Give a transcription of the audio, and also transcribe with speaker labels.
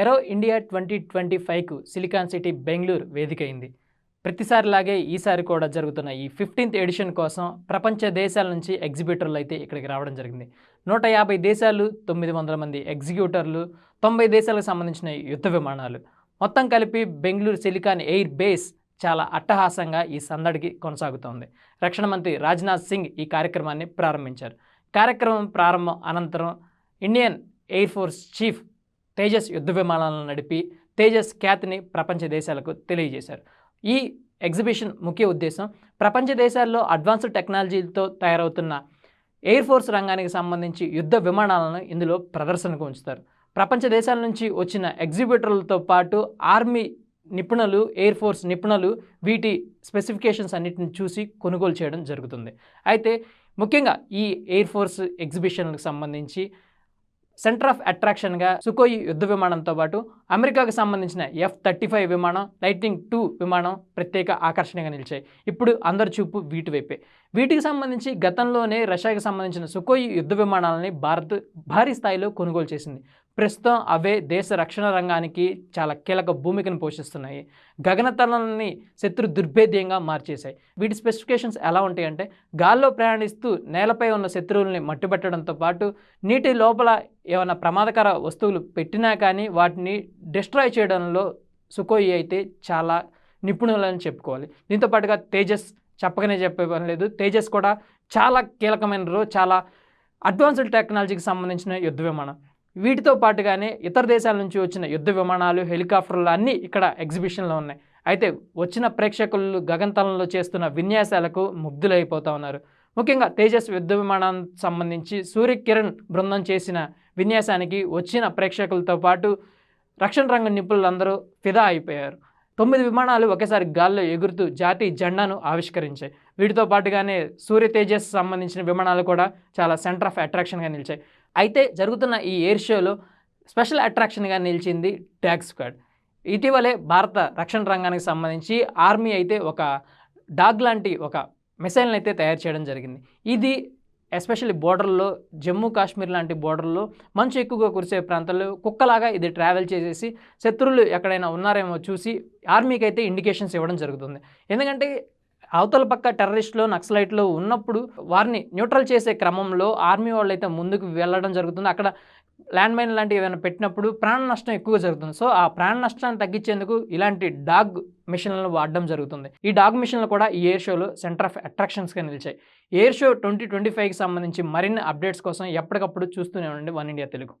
Speaker 1: ఎరో India twenty twenty ఫైవ్కు silicon city Bengaluru వేదికైంది. ప్రతిసారిలాగే ఈసారి కూడా జరుగుతున్న ఈ ఫిఫ్టీన్త్ ఎడిషన్ కోసం ప్రపంచ దేశాల నుంచి ఎగ్జిబిటర్లు అయితే ఇక్కడికి రావడం జరిగింది. నూట యాభై దేశాలు తొమ్మిది వందల మంది ఎగ్జిక్యూటర్లు తొంభై దేశాలకు సంబంధించిన యుద్ధ విమానాలు. మొత్తం కలిపి బెంగళూరు సిలికాన్ ఎయిర్ బేస్ చాలా అట్టహాసంగా ఈ సందడికి కొనసాగుతోంది. రక్షణ మంత్రి రాజ్నాథ్ సింగ్ ఈ కార్యక్రమాన్ని ప్రారంభించారు. కార్యక్రమం ప్రారంభం అనంతరం Indian air force chief Tejas యుద్ధ విమానాలను నడిపి తేజస్ ఖ్యాతిని ప్రపంచ దేశాలకు తెలియజేశారు. ఈ ఎగ్జిబిషన్ ముఖ్య ఉద్దేశం ప్రపంచ దేశాల్లో అడ్వాన్స్డ్ టెక్నాలజీలతో తయారవుతున్న ఎయిర్ ఫోర్స్ రంగానికి సంబంధించి యుద్ధ విమానాలను ఇందులో ప్రదర్శనకు ఉంచుతారు. ప్రపంచ దేశాల నుంచి వచ్చిన ఎగ్జిబిటర్లతో పాటు ఆర్మీ నిపుణులు ఎయిర్ ఫోర్స్ నిపుణులు వీటి స్పెసిఫికేషన్స్ అన్నిటిని చూసి కొనుగోలు చేయడం జరుగుతుంది. అయితే ముఖ్యంగా ఈ ఎయిర్ ఫోర్స్ ఎగ్జిబిషన్లకు సంబంధించి సెంటర్ ఆఫ్ అట్రాక్షన్గా సుకోయి యుద్ధ విమానంతో పాటు అమెరికాకు సంబంధించిన ఎఫ్ థర్టీ ఫైవ్ విమానం లైటింగ్ టూ విమానం ప్రత్యేక ఆకర్షణగా నిలిచాయి. ఇప్పుడు అందరి చూపు వీటి వైపే. వీటికి సంబంధించి గతంలోనే రష్యాకి సంబంధించిన సుకోయి యుద్ధ విమానాలని భారత్ భారీ స్థాయిలో కొనుగోలు చేసింది. ప్రస్తుతం అవే దేశ రక్షణ రంగానికి చాలా కీలక భూమికను పోషిస్తున్నాయి. గగనతలాన్ని శత్రు దుర్భేద్యంగా మార్చేశాయి. వీటి స్పెసిఫికేషన్స్ ఎలా ఉంటాయంటే గాల్లో ప్రయాణిస్తూ నేలపై ఉన్న శత్రువుల్ని మట్టుబెట్టడంతో పాటు నీటి లోపల ఏమైనా ప్రమాదకర వస్తువులు పెట్టినా కానీ వాటిని డిస్ట్రాయ్ చేయడంలో సుకోయి అయితే చాలా నిపుణులని చెప్పుకోవాలి. దీంతో పాటుగా తేజస్ చెప్పకనే చెప్పే పని లేదు. తేజస్ కూడా చాలా కీలకమైన రో చాలా అడ్వాన్స్డ్ టెక్నాలజీకి సంబంధించిన యుద్ధ విమానం. వీటితో పాటుగానే ఇతర దేశాల నుంచి వచ్చిన యుద్ధ విమానాలు హెలికాప్టర్లు అన్నీ ఇక్కడ ఎగ్జిబిషన్లో ఉన్నాయి. అయితే వచ్చిన ప్రేక్షకులు గగనతలంలో చేస్తున్న విన్యాసాలకు ముగ్ధులైపోతూ ఉన్నారు. ముఖ్యంగా తేజస్ యుద్ధ విమానం సంబంధించి సూర్యకిరణ్ బృందం చేసిన విన్యాసానికి వచ్చిన ప్రేక్షకులతో పాటు రక్షణ రంగ నిపుణులందరూ ఫిదా అయిపోయారు. తొమ్మిది విమానాలు ఒకేసారి గాల్లో ఎగురుతూ జాతీయ జెండాను ఆవిష్కరించాయి. వీటితో పాటుగానే సూర్య తేజస్ సంబంధించిన విమానాలు కూడా చాలా సెంటర్ ఆఫ్ అట్రాక్షన్గా నిలిచాయి. అయితే జరుగుతున్న ఈ ఎయిర్ షోలో స్పెషల్ అట్రాక్షన్గా నిలిచింది డాగ్ స్క్వాడ్ ఇటీవలే భారత రక్షణ రంగానికి సంబంధించి ఆర్మీ అయితే ఒక డాగ్ లాంటి ఒక మిసైల్ని అయితే తయారు చేయడం జరిగింది. ఇది ఎస్పెషల్లీ బోర్డర్లో జమ్మూ కాశ్మీర్ లాంటి బోర్డర్లో మంచు ఎక్కువగా కురిసే ప్రాంతాల్లో కుక్కలాగా ఇది ట్రావెల్ చేసేసి శత్రువులు ఎక్కడైనా ఉన్నారేమో చూసి ఆర్మీకి అయితే ఇండికేషన్స్ ఇవ్వడం జరుగుతుంది. ఎందుకంటే అవతల పక్క టెర్రరిస్టులు నక్సలైట్లు ఉన్నప్పుడు వారిని న్యూట్రల్ చేసే క్రమంలో ఆర్మీ వాళ్ళు అయితే ముందుకు వెళ్ళడం జరుగుతుంది. అక్కడ ల్యాండ్ మైన్ లాంటివి ఏమైనా పెట్టినప్పుడు ప్రాణ నష్టం ఎక్కువ జరుగుతుంది. సో ఆ ప్రాణ నష్టాన్ని తగ్గించేందుకు ఇలాంటి డాగ్ మిషన్లను వాడడం జరుగుతుంది. ఈ డాగ్ మిషన్లు కూడా ఈ ఎయిర్ షోలో సెంటర్ ఆఫ్ అట్రాక్షన్స్గా నిలిచాయి. ఎయిర్ షో ట్వంటీ ట్వంటీ ఫైవ్కి సంబంధించి మరిన్ని అప్డేట్స్ కోసం ఎప్పటికప్పుడు చూస్తూనే ఉండండి. One India Telugu.